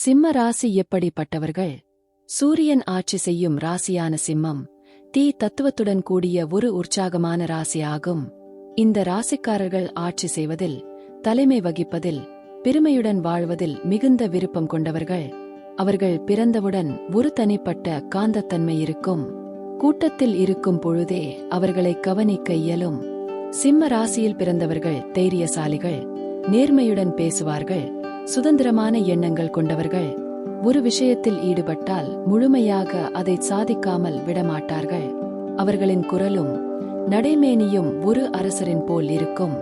சிம்ம ராசி எப்படிப்பட்டவர்கள்? சூரியன் ஆட்சி செய்யும் ராசியான சிம்மம் தீ தத்துவத்துடன் கூடிய ஒரு உற்சாகமான ராசியாகும் இந்த ராசிக்காரர்கள் ஆட்சி செய்வதில் தலைமை வகிப்பதில் பெருமையுடன் வாழ்வதில் மிகுந்த விருப்பம் கொண்டவர்கள். அவர்கள் பிறந்தவுடன் ஒரு தனிப்பட்ட காந்தத்தன்மை இருக்கும். கூட்டத்தில் இருக்கும் பொழுதே அவர்களை கவனிக்க இயலும். சிம்ம ராசியில் பிறந்தவர்கள் தைரியசாலிகள் நேர்மையுடன் பேசுவார்கள். சுதந்திரமான எண்ணங்கள் கொண்டவர்கள் ஒரு விஷயத்தில் ஈடுபட்டால் முழுமையாக அதை சாதிக்காமல் விடமாட்டார்கள். அவர்களின் குரலும் நடைமேனியும் ஒரு அரசரின் போல் இருக்கும்.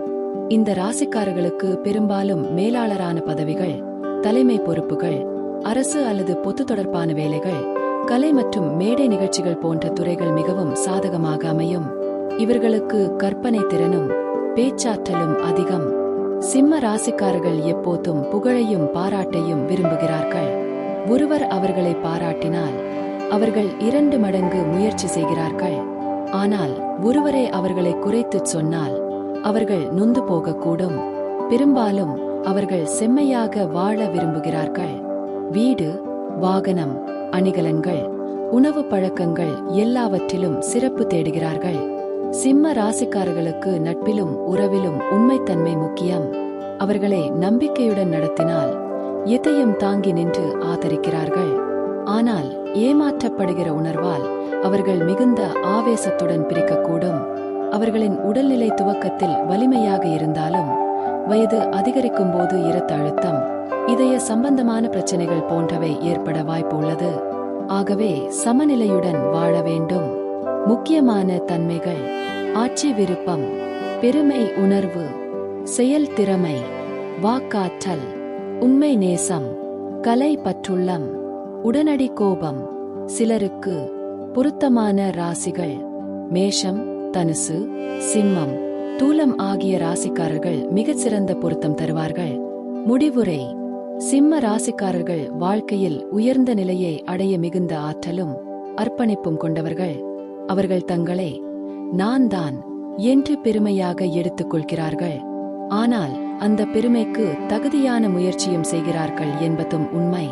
இந்த ராசிக்காரர்களுக்கு பெரும்பாலும் மேலாளரான பதவிகள் தலைமை பொறுப்புகள் அரசு அல்லது பொது தொடர்பான வேலைகள் கலை மற்றும் மேடை நிகழ்ச்சிகள் போன்ற துறைகள் மிகவும் சாதகமாக அமையும். இவர்களுக்கு கற்பனை திறனும் பேச்சாற்றலும் அதிகம். சிம்ம ராசிக்காரர்கள் எப்போதும் புகழையும் பாராட்டையும் விரும்புகிறார்கள். ஒருவர் அவர்களை பாராட்டினால் அவர்கள் இரண்டு மடங்கு முயற்சி செய்கிறார்கள். ஆனால் ஒருவரே அவர்களை குறைத்துச் சொன்னால் அவர்கள் நொந்து போகக்கூடும். பெரும்பாலும் அவர்கள் செம்மையாக வாழ விரும்புகிறார்கள். வீடு வாகனம் அணிகலன்கள் உணவு பழக்கங்கள் எல்லாவற்றிலும் சிறப்பு தேடுகிறார்கள். சிம்ம ராசிக்காரர்களுக்கு நட்பிலும் உறவிலும் உண்மைத்தன்மை முக்கியம். அவர்களை நம்பிக்கையுடன் நடத்தினால் எதையும் தாங்கி நின்று ஆதரிக்கிறார்கள். ஆனால் ஏமாற்றப்படுகிற உணர்வால் அவர்கள் மிகுந்த ஆவேசத்துடன் பிரிக்கக்கூடும். அவர்களின் உடல்நிலை துவக்கத்தில் வலிமையாக இருந்தாலும் வயது அதிகரிக்கும் போது இரத்த அழுத்தம் இதய சம்பந்தமான பிரச்சனைகள் போன்றவை ஏற்பட வாய்ப்பு உள்ளது. ஆகவே சமநிலையுடன் வாழ வேண்டும். முக்கியமான தன்மைகள். ஆட்சி விருப்பம் பெருமை உணர்வு செயல் திறமை வாக்காற்றல் உண்மை நேசம் கலை பற்றுள்ளம் உடனடி கோபம் சிலருக்கு பொருத்தமான ராசிகள் மேஷம் தனுசு சிம்மம் தூலம் ஆகிய ராசிக்காரர்கள் மிகச் சிறந்த பொருத்தம் தருவார்கள். முடிவுரை சிம்ம ராசிக்காரர்கள் வாழ்க்கையில் உயர்ந்த நிலையை அடைய மிகுந்த ஆற்றலும் அர்ப்பணிப்பும் கொண்டவர்கள். அவர்கள் தங்களை நான் தான் என்று பெருமையாக எடுத்துக் கொள்கிறார்கள். ஆனால் அந்த பெருமைக்கு தகுதியான முயற்சியும் செய்கிறார்கள் என்பதும் உண்மை.